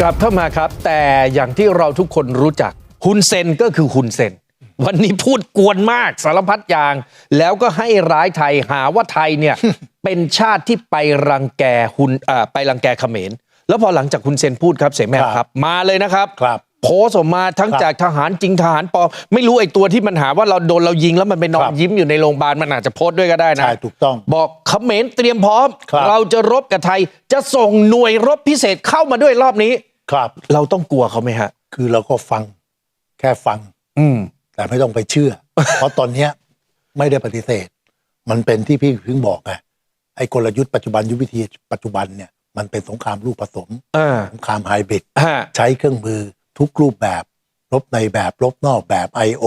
กลับเข้ามาครับ แต่อย่างที่เราทุกคนรู้จักฮุนเซนก็คือฮุนเซน วันนี้พูดกวนมากสารพัดอย่าง แล้วก็ให้ร้ายไทยหาว่าไทยเนี่ย เป็นชาติที่ไปรังแกฮุนอ่าไปรังแกเขมรแล้วพอหลังจากฮุนเซนพูดครับเสแม่ครับครับมาเลยนะครับครับ โพสต์ออกมาทั้งครับจากทหารจริงทหารปลอมไม่รู้ไอ้ตัวที่มันหาว่าเราโดนเรายิงแล้วมันไปนอคนรับยิ้มอยู่ในโรงพยาบาลมันอาจจะโพสต์ด้วยก็ได้นะใช่ถูกต้องบอกเขมรเตรียมพร้อม ครับ เราจะรบกับไทยจะส่งหน่วยรบพิเศษเข้ามาด้วยรอบนี้ ครับ เราต้องกลัวเขาไหมฮะ คือเราก็ฟังแค่ฟัง อืม แต่ไม่ต้องไปเชื่อ เพราะตอนเนี้ยไม่ได้ปฏิเสธ มันเป็นที่พี่เพิ่งบอกไงไอ้กลยุทธ์ปัจจุบันยุทธวิธีปัจจุบันเนี่ยมันเป็นสงครามลูกผสมอ่า สงครามไฮบริดฮะ ใช้เครื่องมือ ทุกรูปแบบรบในแบบรบนอกแบบ I.O.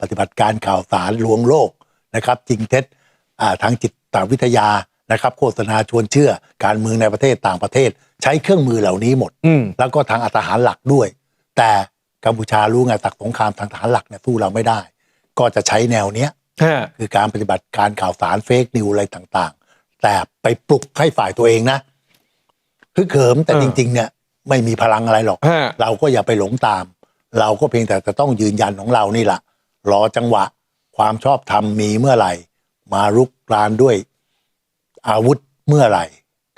ปฏิบัติการข่าวสารลวงโลกนะครับจริงเท็จอ่าทางจิตวิทยานะครับ โฆษณาชวนเชื่อ การเมืองในประเทศต่างประเทศ ใช้เครื่องมือเหล่านี้หมดอืมแล้วก็ทางอาทหารหลักด้วย แต่กัมพูชารู้ไงตักสงครามทางทหารหลักเนี่ยสู้เราไม่ได้ ก็จะใช้แนวเนี้ยฮะคือการปฏิบัติการข่าวสารเฟกนิวอะไรต่าง ๆ แต่ไปปลุกให้ฝ่ายตัวเองนะคือเขิมแต่จริง ๆ เนี่ย ไม่มีพลังอะไรหรอก ฮะ เราก็อย่าไปหลงตาม เราก็เพียงแต่จะต้องยืนยันของเรานี่แหละรอจังหวะ ความชอบธรรมมีเมื่อไหร่ มารุกรานด้วยอาวุธเมื่อไหร่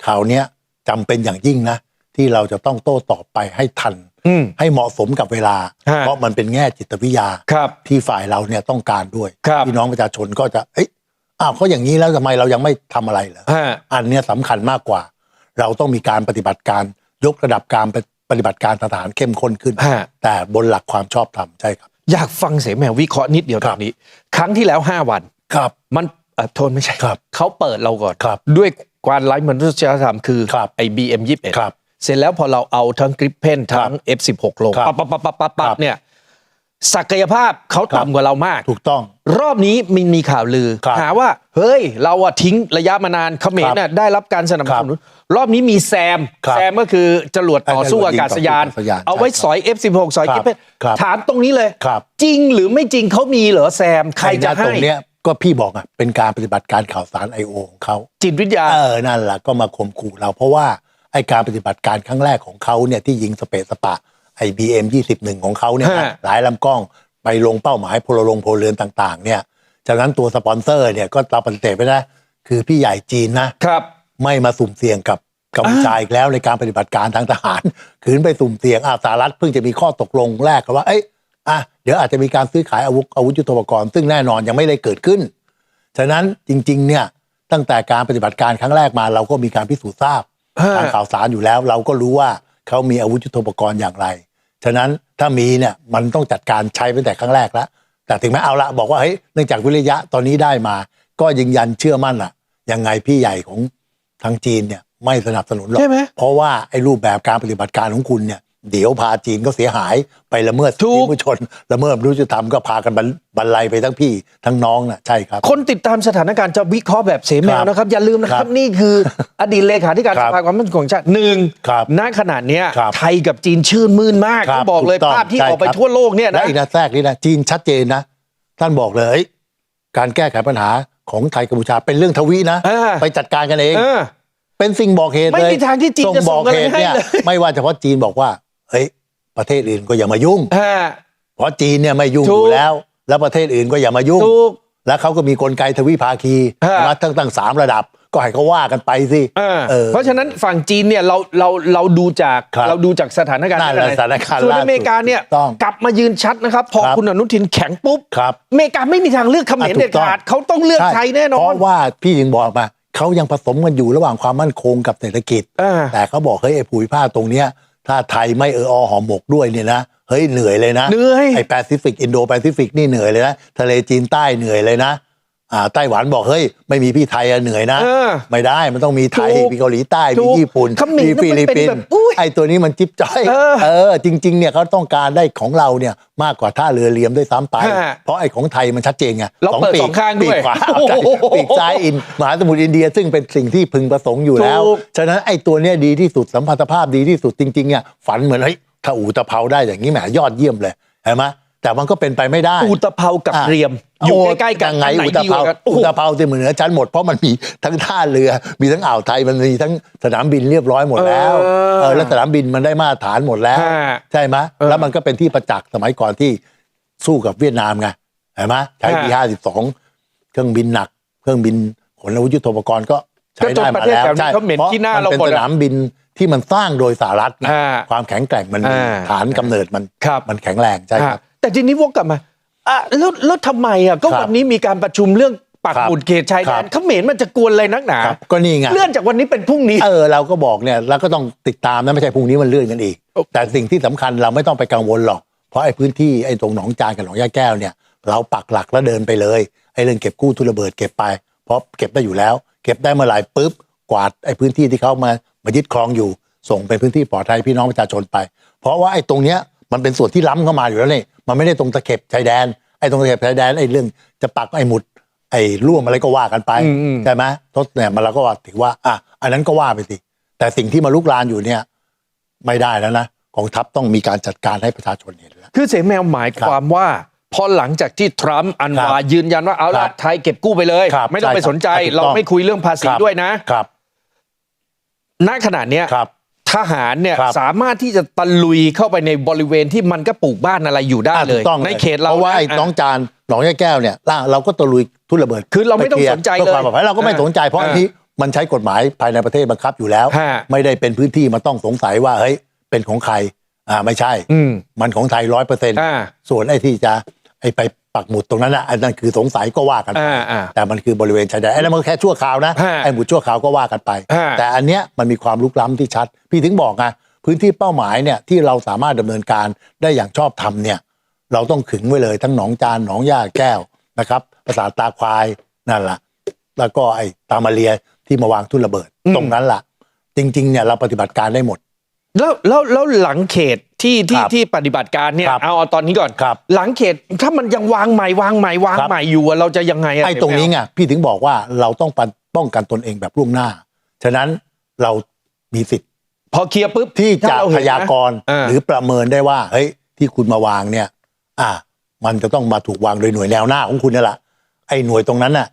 คราวเนี้ยจำเป็นอย่างยิ่งนะ ที่เราจะต้องโต้ตอบไปให้ทัน อืม ให้เหมาะสมกับเวลา ฮะ เพราะมันเป็นแง่จิตวิทยา ครับ ที่ฝ่ายเราเนี่ยต้องการด้วยครับ พี่น้องประชาชนก็จะ เอ้ยอ้าวเขาอย่างนี้แล้วทำไมเรายังไม่ทำอะไรเหรอ ฮะ อันเนี้ยสำคัญมากกว่า เราต้องมีการปฏิบัติการ ยกระดับการปฏิบัติการทางทหารเข้มข้นขึ้น ฮะ แต่บนหลักความชอบธรรมใช่ครับ อยากฟังเสแมววิเคราะห์นิดเดียวคตรัรบงนี้ ครั้งที่แล้ว 5 วัน ครับ มันเอ่อโทษไม่ใช่ครับเขาเปิดเราก่อน ครับด้วยการไร้มนุษยธรรมคือครับไอ้ BM 21ครับเสร็จแล้วพอเราเอาทั้งกริปเพนทั้ง F16 ลงครับปั๊บปั๊บปั๊บปั๊บปั๊บครับเนี่ย ศักยภาพเขาครับ ต่ำกว่าเรามาก ถูกต้อง รอบนี้มีมีข่าวลือ ครับหาว่า เฮ้ย เราอะทิ้งระยะมานานเขมรน่ะได้รับการสนับสนุน รอบนี้มีแซม ครับแซมก็คือจรวดต่อสู้อากาศยาน จรวดยิงต่อสู้อากาศยานเอาไว้ใช่ครับสอย F16 สอยครักิบปเพนครับถามตรงนี้เลย ครับ จริงหรือไม่จริงเขามีเหรอแซม ใครจะไอ้ให้ตรงเนี้ยก็พี่บอกอะเป็นการปฏิบัติการข่าวสารไอโอของเขาจิตวิทยา เออนั่นแหละก็มาข่มขู่เราเพราะว่าไอการปฏิบัติการครั้งแรกของเขาเนี่ยที่ยิงสเปซสปะไอบีเอ็มยี่สิบหนึ่งของเขาเนี่ยนะฮะ หลายลำกล้อง ไปลงเป้าหมายพลลงพลเรือนต่าง ๆ เนี่ย จากนั้นตัวสปอนเซอร์เนี่ยก็เราปฏิเสธไปนะคือพี่ใหญ่จีนนะครับ ไม่มาสุ่มเสี่ยงกับกัมพูชาอีกแล้วในการปฏิบัติการทางทหาร ขืนไปสุ่มเสี่ยงอาสหรัฐเพิ่งจะมีข้อตกลงแรกกันว่า เอ้ยอะเดี๋ยวอาจจะมีการซื้อขายอาวุธอาวุธยุทโธปกรณ์ซึ่งแน่นอนยังไม่ได้เกิดขึ้น ฉะนั้นจริง ๆ เนี่ยตั้งแต่การปฏิบัติการครั้งแรกมาเราก็มีการพิสูจน์ทราบฮะทางข่าวสารอยู่แล้ว เราก็รู้ว่าเขามีอาวุธยุทโธปกรณ์อย่างไร ฉะนั้นถ้ามีเนี่ยมันต้องจัดการใช้ตั้งแต่ครั้งแรกแล้วแต่ถึงแม้เอาละบอกว่าเฮ้ยเนื่องจากวิริยะตอนนี้ได้มา ก็ยืนยันเชื่อมั่นอะยังไงพี่ใหญ่ของทางจีนเนี่ยไม่สนับสนุนหรอกใช่ไหมเพราะว่าไอ้รูปแบบการปฏิบัติการของคุณเนี่ย เดี๋ยวพาจีนก็เสียหายไปละเมิดสิทถูธิกผู้ชนละเมิดมนุษยธรรมก็พากันบรรบรรลัยไปทั้งพี่ทั้งน้องน่ะใช่ครับ คนติดตามสถานการณ์จะวิเคราะห์แบบเสแมวครับนะครับ อย่าลืมนะคครัรับบนี่คืออดีตเลขาธิการครัสบภาความมั่นคงแห่งชาติหนึ่งครับณขนาดเนี้ยครับไทยกับจีนชื่นมื่นมากครับต้องบอกเลยถูกต้องภาพที่ใช่ออกไปครับทั่วโลกเนี่ยและนะอีกนะแทรกนี่นะจีนชัดเจนนะ ท่านบอกเลยเอ้ยการแก้ไขปัญหาของไทยกัมพูชาเป็นเรื่องทวีนะเออไปจัดการกันเองเออเป็นสิ่งบอกเหตุไม่เลยมีทางที่จีนส่งจะบส่องกอะไรเหตุให้เนี่ยเลยไม่ว่าเฉพาะจีนบอกว่า เฮ้ยประเทศอื่นก็อย่ามายุ่งฮะเพราะจีนเนี่ยไม่ยุ่งถูอกยู่แล้ว แล้วประเทศอื่นก็อย่ามายุ่ง ถูกแล้วเขาก็มีกลไกทวิภาคีฮะ นะตั้งตั้งสามระดับ ก็ให้เขาว่ากันไปสิเออเออ เพราะฉะนั้นฝั่งจีนเนี่ยเราเราเราดูจากครับเราดูจากสถานการณ์นั่นแหละที่สถานการณ์ส่วนล่าสุดอเมริกาเนี่ยถูกต้องกลับมายืนชัดนะครับ พอครับคุณอนุทินแข็งปุ๊บครับอเมริกาไม่มีทางเลือกเขมรอะถูเด็ดกต้องขาดเขาต้องเลือกไทยแน่นอเพน ราะว่าพี่ยังบอกมาเขายังผสมกันอยู่ระหว่างความมั่นคงกับเศรษฐกิจ อ่า แต่เขาบอกเฮ้ยไอ้ภูมิภาคตรงเนี้ย ถ้าไทยไม่เอออหอมหมกด้วยเนี่ยนะเฮ้ยเหนื่อยเลยนะเหนื่อยไอ้แปซิฟิกอินโดแปซิฟิกนี่เหนื่อยเลยนะทะเลจีนใต้เหนื่อยเลยนะอ่าไต้หวันบอกเฮ้ยไม่มีพี่ไทยอะเหนื่อยนะ เออ ไม่ได้มันต้องมีไทยถูกมีเกาหลีใต้ถูมีกญี่ปุ่นเขมรมีฟิลิปปินมันเป็นส์แบบอุ๊ย ไอ้ตัวนี้มันจิ๊บจ้อยเออเออ จริง ๆ เนี่ยเขาต้องการได้ของเราเนี่ยมากกว่าท่าเรือเลียมด้วยซ้ำไป ฮะเพราะไอ้ของไทยมันชัดเจนไงเราเปิดปีกสองข้างด้วยปีกขวาโอ้โหปีกซ้ายอินมหาสมุทรอินเดียซึ่งเป็นสิ่งที่พึงประสงค์อยู่แล้ว ถูก ฉะนั้นไอ้ตัวเนี้ยดีที่สุดสัมพันธภาพดีที่สุดจริงๆเนี่ยฝันเหมือนเฮ้ยถ้าอู่ตะเภาได้อย่างนี้แหมยอดเยี่ยมเลยเห็นไหม แต่มันก็เป็นไปไม่ได้ อุตภเปากับอะเรียม อยู่โใกล้ๆกันยังไงอันไหนอุตดีกภาว่ากันโอ้โหอุตภาที่เหมือนเหนือชั้นหมดเพราะมันมีทั้งท่าเรือ มีทั้งอ่าวไทยมันมีทั้งสนามบินเรียบร้อยหมดแล้วเออเออแล้วสนามบินมันได้มาตรฐานหมดแล้วฮะใช่ไหมเออแล้วมันก็เป็นที่ประจักษ์สมัยก่อนที่สู้กับเวียดนามไงเห็นไหมใช้ฮะปีห้าสิบสองเครื่องบินหนัก เครื่องบินขนอาวุธยุทโธปกรณ์ก็ใช้ก็จนได้ประมาเทศแล้วแถวนี้ใช่เขาเหม็นเพราะขี้หน้ามันเราเป็นหมดสอะนามบินที่มันสร้างโดยสหรัฐไงอ่าความแข็งแกร่งมันมีอ่าฐานกำเนิดมันครับมันแข็งแรงใช่ครับอะ แต่ทีนี้วกกลับมาอะแล้วแล้วทำไมอะก็ครับวันนี้มีการประชุมเรื่องปักครับหมุดเขตชายคแดรันบเขมรมันจะกวนอะไรนักหนาครับก็นี่ไง เลื่อนจากวันนี้เป็นพรุ่งนี้ เออเราก็บอกเนี่ยเราก็ต้องติดตามนะไม่ใช่พรุ่งนี้มันเลื่อนกันอีกโอ้แต่สิ่งที่สำคัญเราไม่ต้องไปกังวลหรอก เพราะไอ้พื้นที่ไอ้ตรงหนองจานกับหนองยาแก้วเนี่ย เราปักหลักแล้วเดินไปเลยไอ้เรื่องเก็บกู้ทุนระเบิดเก็บไป เพราะเก็บได้อยู่แล้ว เก็บได้เมื่อไหร่ปุ๊บกวาดไอ้พื้นที่ที่เขามามายึดครองอยู่ ส่งเป็นพื้นที่ปลอดภัยพี่น้องประชาชนไป เพราะว่าไอ้ตรงเนี้ย มันเป็นส่วนที่ล้ำเข้ามาอยู่แล้วนี่มันไม่ได้ตรงตะเข็บชายแดนไอ้ตรงตะเข็บชายแดนไอ้เรื่องจะปักไอ้หมุดไอ้ร่วมอะไรก็ว่ากันไปอืมอืมใช่ไหมทศเนี่ยมันเราก็ว่าถือว่าอะอันนั้นก็ว่าไปสิแต่สิ่งที่มาลุกลานอยู่เนี่ย ไม่ได้แล้วนะกองทัพต้องมีการจัดการให้ประชาชนเห็นแล้วคือเสแมวหมายความว่าพอหลังจากที่ทรัมป์อันวาครับยืนยันว่าเอาครัละบไทยเก็บกู้ไปเลยครับไม่ต้องไปใช่ครับสนใจถูกต้องเราไม่คุยเรื่องภาษีครับด้วยนะครับณขณะเนี้ยครับ ทหารเนี่ยครับ สามารถที่จะตะลุยเข้าไปในบริเวณที่มันก็ปลูกบ้านอะไรอยู่ได้อะเลถูย กต้องในเขตเราเพราะว่าไอ้ะ น้องจานหนองยาแก้วเนี่ยล่าเราก็ตะลุยทุนระเบิดคือเราไม่ต้องปคลียสนใจพื่อความเลยปลอดภัยเราก็ไม่อ่าสนใจเพราะอ่าอันนี้มันใช้กฎหมายภายในประเทศบังคับอยู่แล้ว ฮะ ไม่ได้เป็นพื้นที่มันต้องสงสัยว่าเฮ้ยเป็นของใครอ่าไม่ใช่ อืม มันของไทยร้อยเปอร์เซ็นต์อ่า ส่วนไอ้ที่จะไอ้ไป ปักหมุดตรงนั้นนะอันนั้นคือสงสัยก็ว่ากันไปอ่าอ่าแต่มันคือบริเวณชายแดนไอ้นั่นมันก็แค่ชั่วคราวนะฮะไอ้หมุดชั่วคราวก็ว่ากันไปฮะแต่อันเนี้ยมันมีความลุกล้ำที่ชัด พี่ถึงบอกไงพื้นที่เป้าหมายเนี่ยที่เราสามารถดำเนินการได้อย่างชอบธรรมเนี่ย เราต้องขึงไว้เลยทั้งหนองจานหนองย่าแก้วนะครับภาษาทตาควายนั่นแหละแล้วก็ไอ้ตามาเรียที่มาวางทุ่นระเบิดอืมตรงนั้นล่ะ จริง ๆเนี่ยเราปฏิบัติการได้หมด แล้วแล้วแล้วหลังเขตที่ที่ครับที่ปฏิบัติการเนี่ยครับเอาเอาตอนนี้ก่อนครับหลังเขตถ้ามันยังวางใหม่วางใหม่วางครับใหม่อยู่อะเราจะยังไงอะไอ้ตรงนี้ไงพี่ถึงบอกว่าเราต้องปันป้องกันตนเองแบบล่วงหน้า ฉะนั้นเรามีสิทธิ์ พอเคลียร์ปุ๊บที่จะถ้เรพเห็นนะยากรณ์อ่าหรือประเมินได้ว่าเฮ้ยที่คุณมาวางเนี่ย อ่า มันจะต้องมาถูกวางโดยหน่วยแนวหน้าของคุณนี่แหละไอ้หน่วยตรงนั้นน่ะ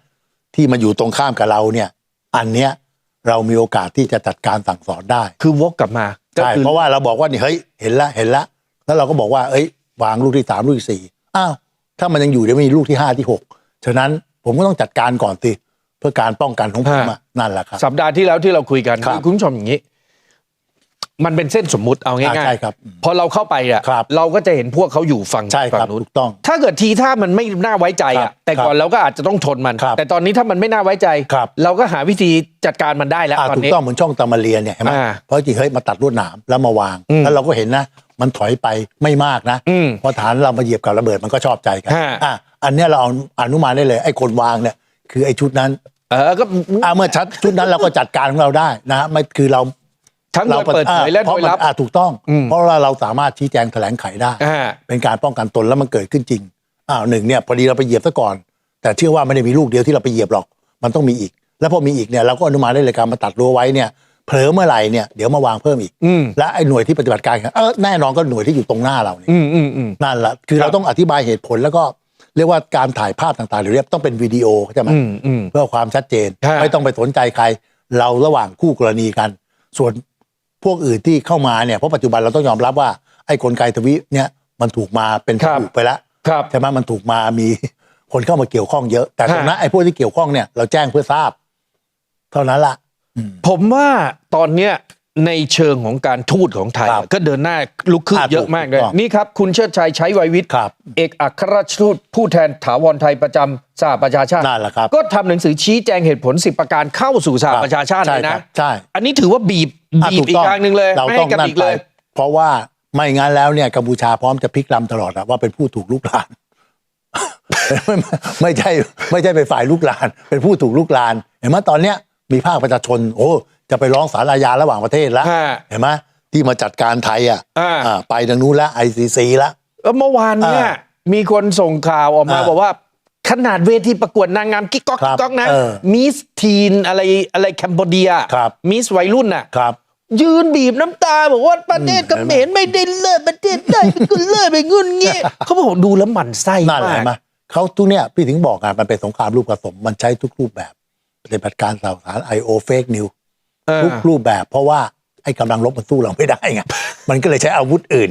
ที่มาอยู่ตรงข้ามกับเราเนี่ย อันเนี้ยเรามีโอกาสที่จะจัดการสั่งสอนได้ คือวกกลับมาก็ ใช่คือเพราะว่าเราบอกว่านี่เฮ้ยเห็นละเห็นละ แล้วเราก็บอกว่า เอ้ยวางลูกที่สามลูกที่สี่อ้าวถ้ามันยังอยู่เดี๋ยวมีลูกที่ห้าที่หกฉะนั้นผมก็ต้องจัดการก่อนสิเพื่อการป้องกันของผมอะนั่นแหละครับสัปดาห์ที่แล้วที่เราคุยกันครับคือคุณผู้ชมอย่างนี้ มันเป็นเส้นสมมุติเอาอ่าง่ายใช่ครับๆพอเราเข้าไปอะครับเราก็จะเห็นพวกเขาอยู่ฝั่งใช่คฝั่รับงนู้นถูกต้อง ถ้าเกิดทีถ้ามันไม่น่าไว้ใจครัอะบแต่ก่อนเราก็อาจจะต้องทนมันครับแต่ตอนนี้ถ้ามันไม่น่าไว้ใจครับเราก็หาวิธีจัดการมันได้แล้วอ่าตอนถูกนี้ต้องเหมือนช่องตามาเรียนเนี่ยเห็นไหมอ่าเพราะจริงๆเฮ้ยมาตัดลวดหนามแล้วมาวางอืมแล้วเราก็เห็นนะ มันถอยไปไม่มากนะอืมเพราะฐานเรามาเหยียบกับระเบิดมันก็ชอบใจกันฮะอะอันเนี้ยเราเอาอนุมานได้เลยไอ้คนวางเนี่ยคือไอ้ชุดนั้นเออก็อ่าเมื่อชัดชุดนั้นเราก็จัดการของเราได้นะฮะไม่คือเรา ทั้งโดยเปิดเผยและเพโดราะยมันลับอ่าถูกต้องอืมเพราะว่าเราสามารถชี้แจงแถลงไขได้อ่าเป็นการป้องกันตนแล้วมันเกิดขึ้นจริงอ้าวหนึ่งเนี่ยพอดีเราไปเหยียบซะก่อน แต่เชื่อว่าไม่ได้มีลูกเดียวที่เราไปเหยียบหรอก มันต้องมีอีก แล้วพอมีอีกเนี่ยเราก็อนุมานได้เลยการมาตัดรั้วไว้เนี่ยเผลอเมื่อไหร่เนี่ยเดี๋ยวมาวางเพิ่มอีกอืมและไอ้หน่วยที่ปฏิบัติการเออแน่นอนก็หน่วยที่อยู่ตรงหน้าเราเนี่ยอืมอืมอืมนั่นแหละคือเราต้องอธิบายเหตุผลแล้วก็เรียกว่าการถ่ายภาพต่างๆหรือเรียกต้องเป็นวิดีโอใช่ไหมอืมอืมเพื่อความชัดเจนฮะไม่ต้องไปสนใจใคร เราระหว่างคู่กรณีกัน ส่วน พวกอื่นที่เข้ามาเนี่ยเพราะปัจจุบันเราต้องยอมรับว่าไอ้กลไกทวิเนี่ยมันถูกมาเป็นครับถูกไปแล้วครับ ใช่ไหมมันถูกมามีคนเข้ามาเกี่ยวข้องเยอะ แต่ตรงนั้นฮะไอ้พวกที่เกี่ยวข้องเนี่ยเราแจ้งเพื่อทราบ เท่านั้นละอืมผมว่าตอนเนี้ย ในเชิงของการทูตของไทย ครับก็เดินหน้าลุกขึ้นอ่าเยอะมากเลยถูกต้องนี่ครับ คุณเชิดชัยใช้ไวยวิทย์ครับเอกอัครราชทูตผู้แทนถาวรไทยประจำสหประชาชาตินั่นแหละครับ ก็ทำหนังสือชี้แจงเหตุผล 10 ประการเข้าสู่สหประชาชาติใช่เลยคนะรับใช่อันนี้ถือว่าบีบอะบีบถูอีกต้ทางหนึ่งเลยเราไม่ต้ให้องกันนั่นอีกไปเลย เพราะว่าไม่งั้นแล้วเนี่ยกัมพูชาพร้อมจะพลิกลำตลอดอะว่าเป็นผู้ถูกลุกลาน ไม่ไม่ใช่ไม่ใช่เป็นฝ่ายลุกลาน เป็นผู้ถูกลุกลาน เห็นไหมตอนเนี้ยมีภาคประชาชน โอ้ จะไปร้องศาลอาญาระหว่างประเทศแล้ว ฮะ เห็นไหมที่มาจัดการไทยอะอ่า อ่าไปทางนู้นแล้ว ICC แล้วเออเมื่อวานเนี่ย อ่ามีคนส่งข่าวออกมาอ่าบอกว่า ขนาดเวทีประกวดนางงามกิ๊กก๊อกครับกิ๊กก๊อกนะเออมิสทีนอะไรอะไรแคมโบเดียครับ มิสวัยรุ่นน่ะ ครับ ยืนบีบน้ำตา บอกว่าประเทศเขมรไม่ได้เลิศประเทศได้เป็นคนเลิศไปงุนงี้ เขาบอกดูแล้วหมันไส้นั่นแหมาละกมาเขาทุกเนี่ยพี่ถึงบอกไงมันเป็นสงครามรูปผสมมันใช้ทุกรูปแบบปฏิบัติการข่าวสารไอโอเฟกนิวเออ ทุกรูปแบบ เพราะว่าไอ้กำลังรบมันสู้เราไม่ได้ไงมันก็เลยใช้อาวุธอื่น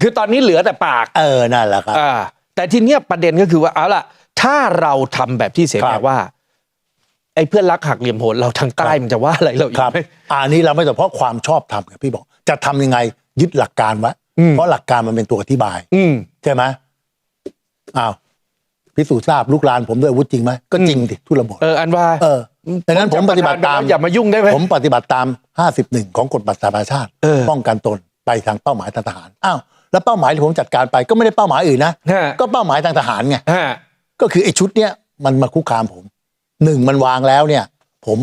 คือตอนนี้เหลือแต่ปากเออนั่นแหละครับ อ่าแต่ทีเนี้ยประเด็นก็คือว่าเอาล่ะ ถ้าเราทำแบบที่เสียครัแม่บว่า ไอ้เพื่อนรักหักเหลี่ยมโหดเราทางใต้มันจะว่าอะไรเราอีคกรับไหม อันนี้เราไม่แต่เพราะความชอบทำไงพี่บอก จะทำยังไงยึดหลักการไว้อืม เพราะหลักการมันเป็นตัวอธิบาย อืม ใช่ไหมอ้าว พิสูจน์ทราบลูกหลานผมด้วยอาวุธจริงไหมก็จริงดิทุระบบเอออันว่าเออดังนั้นผมปฏิบัติตามอย่ามายุ่งได้ไหมผมปฏิบัติตาม 51 ของกฎบัตรสหประชาชาติเออป้องกันตนไปทางเป้าหมายทางทหารอ้าวแล้วเป้าหมายที่ผมจัดการไปก็ไม่ได้เป้าหมายอื่นนะฮะก็เป้าหมายทางทหารไงฮะก็คือไอ้ชุดเนี้ยมันมาคุกคามผมหนึ่งมันวางแล้วเนี่ย ผม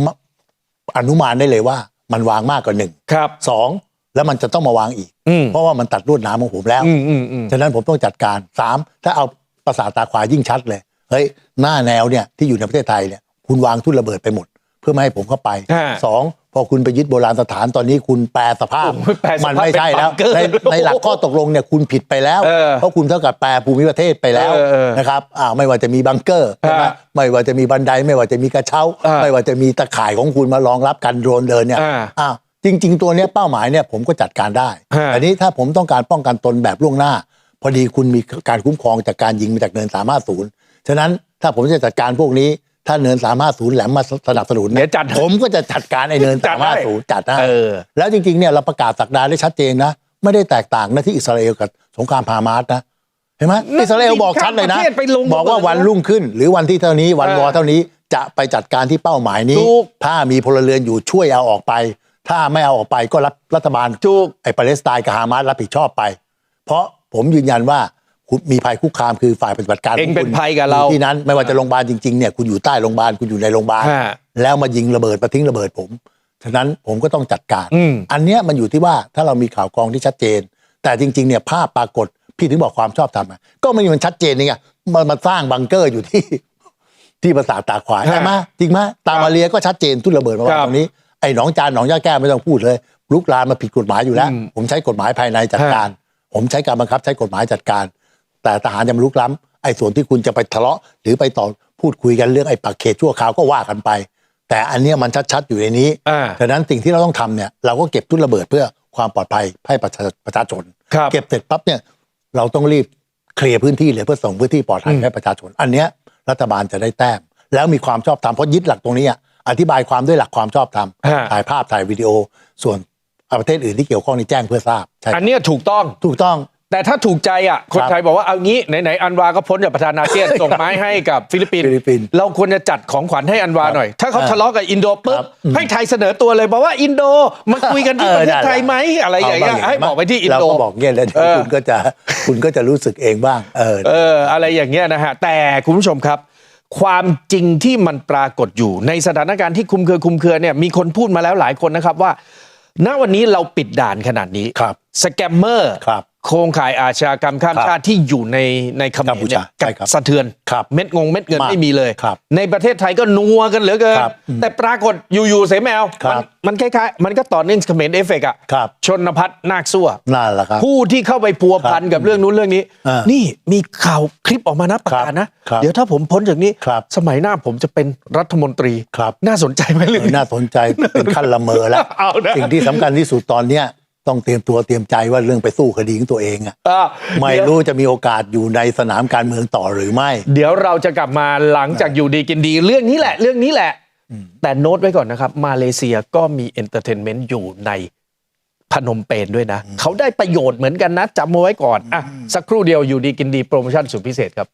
อนุมานได้เลยว่า มันวางมากกว่าหนึ่งครับสองแล้วมันจะต้องมาวางอีกอืมเพราะว่ามันตัดรวดหน้ำของผมแล้วอืมอืมอืมฉะนั้นผมต้องจัดการสามถ้าเอา ประสาทตาขวายิ่งชัดเลย เฮ้ย หน้าแนวเนี่ยที่อยู่ในประเทศไทยเนี่ยคุณวางทุ่นระเบิดไปหมด เพื่อไม่ให้ผมเข้าไปฮะสองพอคุณไปยึดโบราณสถานตอนนี้คุณแปลสภาพ โอ้ยแปลสภาพมันไม่ใช่แล้ว เป็นบังเกอร์ในในหลักข้อตกลงเนี่ยคุณผิดไปแล้ว เออเพราะคุณเท่ากับแปลภูมิประเทศไปแล้วเออเออนะครับอ่าไม่ว่าจะมีบังเกอร์ใช่ไหมฮะไม่ว่าจะมีบันไดไม่ว่าจะมีกระเช้า อ่าไม่ว่าจะมีตะข่ายของคุณมารองรับการโดรนเดินเนี่ยอ่าอ้าวจริง ๆ ตัวเนี้ยเป้าหมายเนี่ยผมก็จัดการได้ฮะ อันนี้ถ้าผมต้องการป้องกันตนแบบล่วงหน้า พอดีคุณมีการคุ้มครองจากการยิงมาจากเนินสามารถศูนย์ฉะนั้นถ้าผมจะจัดการพวกนี้ ถ้าเนินสามารถศูนย์แหลมมาสนับสนุนเดี๋ยวจัดผมก็จะจัดการไอ้เนินจัสาดมารถให้ศูนย์จัดให้เออแล้วจริงๆเนี่ยเราประกาศสักดาได้ชัดเจนนะไม่ได้แตกต่างนะที่อิสราเอลกับสงครามฮามาสนะเห็นไหมนั่นอิสราเอลบอกชัดเลยนะประเทศไปลงบอกว่าระเบิดวันรุ่งขึ้น หรือวันที่เท่านี้วันเออวอเท่านี้จะไปจัดการที่เป้าหมายนี้ถูกถ้ามีพลเรือนอยู่ช่วยเอาออกไป ถ้าไม่เอาออกไปก็รับรัฐบาลถูกไอ้ปาเลสไตน์กับฮามาสรับผิดชอบไป เพราะ ผมยืนยันว่าคุณมีภัยคุกคามคือฝ่ายปฏิบัติการเองขเป็นคุณภัยกับเราอยู่ที่นั้นไม่ว่าจะโรงพยาบาลจริงๆเนี่ยคุณอยู่ใต้โรงพยาบาลคุณอยู่ในโรงพยาบาลฮะแล้วมายิงระเบิดมาทิ้งระเบิดผมฉะนั้นผมก็ต้องจัดการอืมอันเนี้ยมันอยู่ที่ว่าถ้าเรามีข่าวกรองที่ชัดเจน แต่จริงๆเนี่ยภาพปรากฏพี่ถึงบอกความชอบธรรมอะก็ไม่มันชัดเจนนี่ไงมันมาสร้างบังเกอร์อยู่ที่ที่ปราสาทตาขวายฮะใช่ไหมจริงไหมตามมาเรียก็ชัดเจนทุ่นระเบิดมาครับตรงนี้ไอ้หนองจานหนองย่าแก้วไม่ต้องพูดเลยลุกลามมาผิดกฎหมายอยู่แล้วอืมผมใช้กฎหมายภายในจัดฮะการ ผมใช้การบังคับใช้กฎหมายจัดการ แต่ทหารจะมาลุกล้ำไอ้ส่วนที่คุณจะไปทะเลาะ หรือไปต่อพูดคุยกันเรื่องไอ้ปักเขตชั่วคราวก็ว่ากันไป แต่อันเนี้ยมันชัดๆอยู่ในนี้อ่าฉะนั้นสิ่งที่เราต้องทำเนี่ยเราก็เก็บทุ่นระเบิดเพื่อความปลอดภัยให้ประชาประชาชนครับเก็บเสร็จปั๊บเนี่ยเราต้องรีบเคลียร์พื้นที่เลยเพื่อส่งพื้นที่ปลอดภัยอืมให้ประชาชน อันเนี้ยรัฐบาลจะได้แต้ม แล้วมีความชอบธรรมเพราะยึดหลักตรงนี้อะอธิบายความด้วยหลักความชอบธรรมฮะถ่ายภาพถ่ายวิดีโอ ส่วน ประเทศอื่นที่เกี่ยวข้องนี่แจ้งเพื่อทราบใช่อันเนี้ยถูกต้อง ถูกต้อง แต่ถ้าถูกใจอะคนครับไทยบอกว่าเอางี้ไหนๆอันวาก็พ้นจากประธานาเซียนส่งไม้ให้กับฟิลิปปินส์ฟิลิปปินส์เราควรจะจัดของขวัญให้อันวาหน่อย ถ้าเขาเออทะเลาะกับอินโดปุ๊ครับบให้ไทยเสนอตัวเลยบอกว่าอินโดมาคุยกันที่เอปอระเทศได้ไทยไหมอะไรอย่างเงี้ยเบ้ให้บอกไปที่อินเราโด ก็บอกเงี้ยแล้วเดี๋ยวเออ คุณก็จะคุณก็จะรู้สึกเองบ้าง เออ เอออะไรอย่างเงี้ยนะฮะ แต่คุณผู้ชมครับ ความจริงที่มันปรากฏอยู่ในสถานการณ์ที่คุมเครือคุมเครือเนี่ยมีคนพูดมาแล้วหลายคนนะครับว่า ณวันนี้เราปิดด่านขนาดนี้ครับสแกมเมอร์ครับ โครงข่ายอาชญากรรมข้ามครับชาติที่อยู่ในในเขมกัมรพูเนี่ชายใช่ครับสะเทือนครับเม็ดงงเม็ดเงินมากไม่มีเลยครับในประเทศไทยก็นัวกันเหลือเกินครับอืมแต่ปรากฏอยู่ๆเสแมวครับมันมันคล้ายๆ มันก็ต่อเนื่องเขมรเอฟเฟกต์อะครับชนพัฒน์นาคซั่วนั่นแหละครับผู้ที่เข้าไปพัวพันครับกับเรื่องนู้นเรื่องนี้อ่านี่นี่มีข่าวคลิปออกมานะประกาศนะครับเดี๋ยวถ้าผมพ้นจากนี้ครับสมัยหน้าผมจะเป็นรัฐมนตรีครับน่าสนใจไหมเรื่องนี้น่าสนใจเป็นขั้นละเมอแล้วเอานะสิ่งที่สำคัญที่สุดตอนเนี้ย ต้องเตรียมตัวเตรียมใจว่าเรื่องไปสู้คดีของตัวเองอะอ่าไม่เดี๋ยวรู้จะมีโอกาสอยู่ในสนามการเมืองต่อหรือไม่ เดี๋ยวเราจะกลับมาหลังจากอยู่ดีกินดีเรื่องนี้แหละ เรื่องนี้แหละ แต่โน้ตไว้ก่อนนะครับ มาเลเซียก็มีเอนเตอร์เทนเมนต์อยู่ในพนมเปญด้วยนะ เขาได้ประโยชน์เหมือนกันนะจำเอาไว้ก่อนอะสักครู่เดียวอยู่ดีกินดีโปรโมชั่นสุดพิเศษครับ